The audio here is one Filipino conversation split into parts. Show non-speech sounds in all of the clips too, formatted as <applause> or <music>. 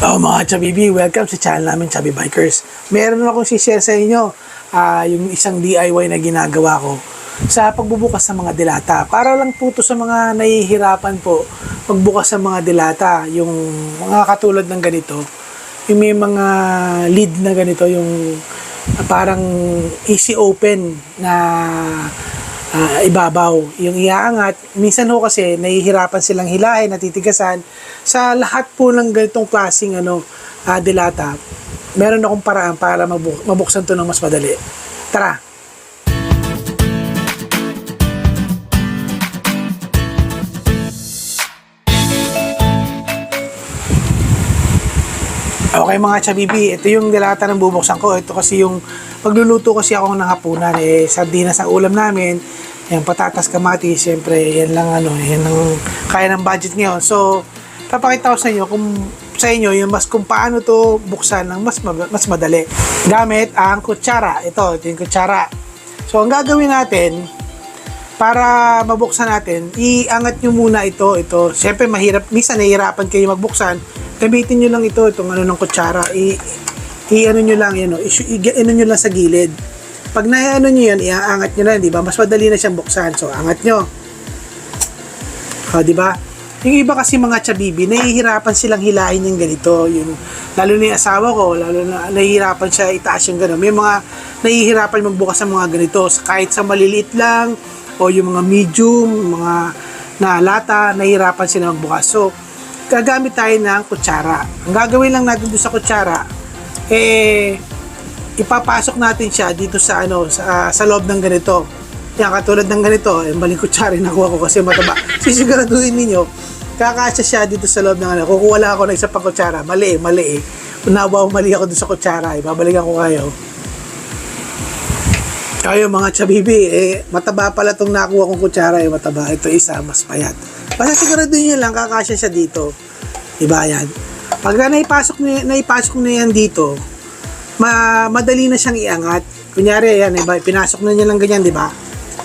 Oh, mga Chabibi, welcome sa channel namin, Chabi Bikers. Meron akong share sa inyo, ah, yung isang DIY na ginagawa ko sa pagbubukas ng mga dilata. Para lang po to sa mga nahihirapan po magbukas ng mga dilata, yung mga katulad ng ganito, yung may mga lead na ganito, yung ah, parang easy open na ah, ibabaw. Yung iaangat, minsan ho kasi nahihirapan silang hilahin, natitigasan. Sa lahat po ng ganitong klaseng ano, ah, dilata, meron akong paraan para mabu- mabuksan to ng mas madali. Tara! Okay mga chabibi, ito yung dilata ng bubuksan ko. Ito kasi yung pagluluto kasi ako ng hapunan. Eh, sardinas ang ulam namin. Yan, patatas, kamatis, siyempre, yan lang ano, yan ang kaya ng budget ngayon. So, papakita ko sa inyo kung sa inyo yung mas kung paano to buksan ng mas ma- mas madali. Gamit ang kutsara. Ito, ito yung kutsara. So, ang gagawin natin, para mabuksan natin, iangat nyo muna ito. Ito, siyempre mahirap, minsan nahihirapan kayo magbuksan. Gamitin nyo lang ito, itong ano ng kutsara. I, i ano nyo lang, yun, i, i, ano nyo lang sa gilid. Pag na ano nyo yan, iaangat nyo na, di ba? Mas madali na siyang buksan. So, angat nyo. O, di ba? Yung iba kasi mga chabibi, nahihirapan silang hilahin yung ganito. Yung, lalo na yung asawa ko, lalo na nahihirapan siya itaas yung gano'n. May mga nahihirapan magbukas ng mga ganito. Kahit sa maliliit lang, o yung mga medium, mga na lata, nahihirapan sila magbukas. So, gagamit tayo ng kutsara. Ang gagawin lang natin doon sa kutsara, eh, ipapasok natin siya dito sa ano sa, sa loob ng ganito. Yan, katulad ng ganito, eh, maling kutsara yung nakuha ko kasi mataba. <laughs> Sisiguraduhin ninyo, kakasya siya dito sa loob ng ano. Kukuha lang ako ng isa pang kutsara. Mali eh, mali eh. Unawa mali ako doon sa kutsara. Eh. Babalikan ko kayo. Kayo mga chabibi, eh, mataba pala itong nakuha kong kutsara, eh, mataba. Ito isa, mas payat. Basta siguraduhin nyo lang, kakasya siya dito. Diba yan? Pag na naipasok na, naipasok na yan dito, ma madali na siyang iangat. Kunyari, yan, diba? pinasok na niya lang ganyan, di ba?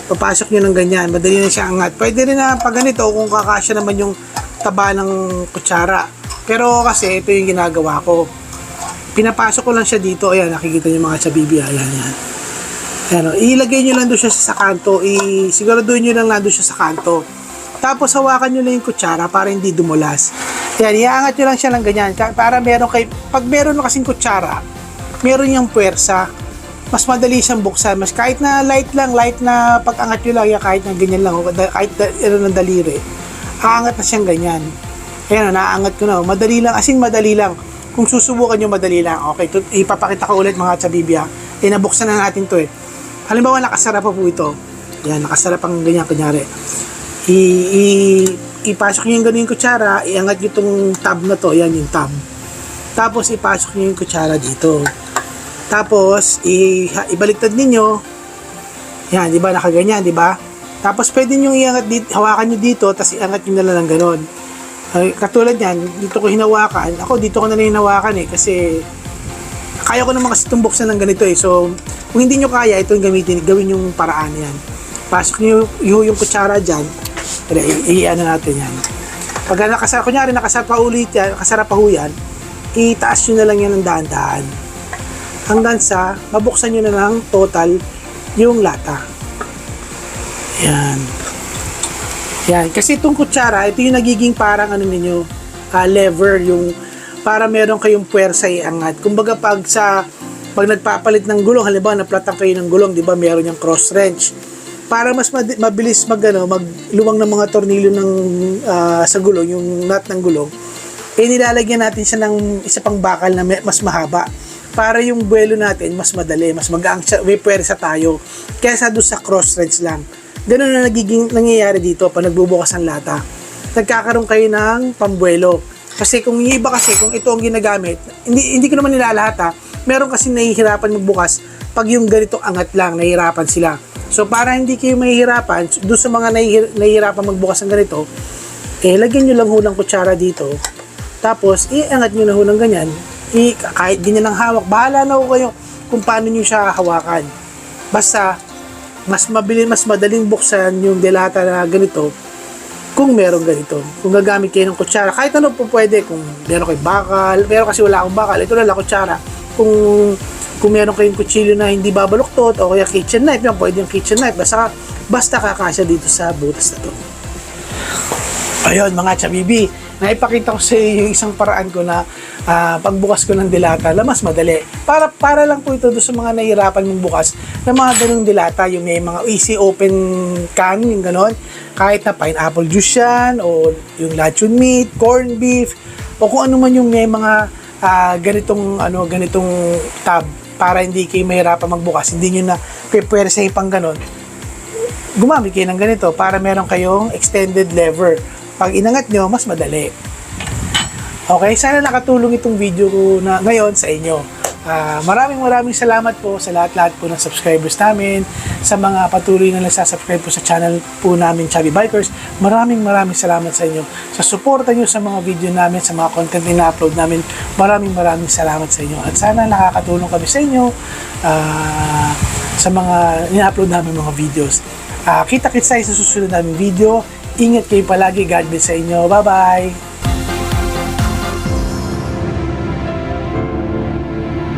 Papasok niyo ng ganyan, madali na siyang angat. Pwede rin na pag ganito, kung kakasya naman yung taba ng kutsara. Pero kasi, ito yung ginagawa ko. Pinapasok ko lang siya dito. Ayan, nakikita niyo mga chabibi. Ayan, yan. Ayan, o. ilagay nyo lang doon siya sa kanto. I, siguraduhin nyo lang doon siya sa kanto. Tapos hawakan nyo lang yung kutsara para hindi dumulas. Yan, iangat nyo lang siya ng ganyan. Para meron kay, pag meron kasing kutsara, meron yung puwersa. Mas madali siyang buksan. Mas kahit na light lang, light na pag-angat nyo lang, yan, kahit na ganyan lang, kahit ano ng daliri, aangat na siyang ganyan. Ayan, o, naaangat ko na. Madali lang, asin madali lang. Kung susubukan nyo, madali lang. Okay, to, ipapakita ko ulit mga tsabibya. Eh, nabuksan na natin to eh. Halimbawa, nakasara pa po ito. Yan, nakasara pang ganyan, kunyari. I, i, ipasok nyo yung ganun yung kutsara, iangat nyo itong tab na to, yan yung tab. Tapos, ipasok nyo yung kutsara dito. Tapos, i, ibaliktad ninyo. Yan, di ba? Nakaganyan, di ba? Tapos, pwede nyo iangat dito, hawakan nyo dito, tapos iangat nyo na lang ng ganun. Ay, katulad yan, dito ko hinawakan. Ako, dito ko na lang hinawakan eh, kasi kaya ko naman kasi itong buksan ng ganito eh. So, kung hindi nyo kaya, ito yung gamitin, gawin yung paraan yan. Pasok nyo yung, yung kutsara dyan, i-ano natin yan. Pag nakasara, kunyari nakasara pa ulit yan, nakasara pa ho yan, itaas nyo na lang yan ng dahan-dahan. Hanggang sa, mabuksan nyo na ng total yung lata. Yan. Yan. Kasi itong kutsara, ito yung nagiging parang ano ninyo, ah, lever, yung para meron kayong puwersa iangat. Kumbaga pag sa pag nagpapalit ng gulong, halimbawa naplatang kayo ng gulong, di ba meron yung cross wrench. Para mas mabilis mag, ano, magluwang ng mga tornilyo ng ah, sa gulong, yung nut ng gulong, eh nilalagyan natin siya ng isa pang bakal na me- mas mahaba para yung buwelo natin mas madali, mas magaang may puwersa tayo kaysa doon sa cross wrench lang. Ganun na nagiging nangyayari dito pag nagbubukas ang lata. Nagkakaroon kayo ng pambuelo. Kasi kung yung iba kasi, kung ito ang ginagamit, hindi, hindi ko naman nilalahat ha, meron kasi nahihirapan magbukas pag yung ganito angat lang, nahihirapan sila. So para hindi kayo mahihirapan, doon sa mga nahihir- nahihirapan magbukas ng ganito, eh lagyan nyo lang ho ng kutsara dito. Tapos, iangat nyo na ho ng ganyan. I, kahit ganyan ang hawak, bahala na ho kayo kung paano nyo siya hawakan. Basta, mas mabili, mas madaling buksan yung delata na ganito kung meron ganito. Kung gagamit kayo ng kutsara, kahit ano po pwede, kung meron kayo bakal, pero kasi wala akong bakal, ito na lang kutsara. Kung kung meron kayong kutsilyo na hindi babaluktot o kaya kitchen knife, yan, pwede yung kitchen knife. Basta, basta kakasya dito sa butas na to. Ayun mga chabibi, naipakita ko sa iyo yung isang paraan ko na ah, pagbukas ko ng dilata, lamas madali. Para para lang po ito doon sa mga nahihirapan mong bukas ng mga ganung dilata, yung may mga easy open can, yung ganon. Kahit na pineapple juice yan, o yung lechon meat, corned beef, o kung ano man yung may mga ah, ganitong ano ganitong tab para hindi kayo mahirapan magbukas, hindi nyo na pwede pang ganon gumamit kayo ng ganito para meron kayong extended lever. Pag inangat nyo, mas madali. Okay, sana nakatulong itong video ko na ngayon sa inyo. Ah, maraming maraming salamat po sa lahat-lahat po ng subscribers namin, sa mga patuloy na nagsasubscribe po sa channel po namin, Chubby Bikers. Maraming maraming salamat sa inyo. Sa suporta nyo sa mga video namin, sa mga content na na-upload namin, maraming maraming salamat sa inyo. At sana nakakatulong kami sa inyo ah, sa mga ina-upload namin mga videos. Ah, kita-kits sa susunod namin video. Ingat kayo palagi. God bless sa inyo. Bye-bye!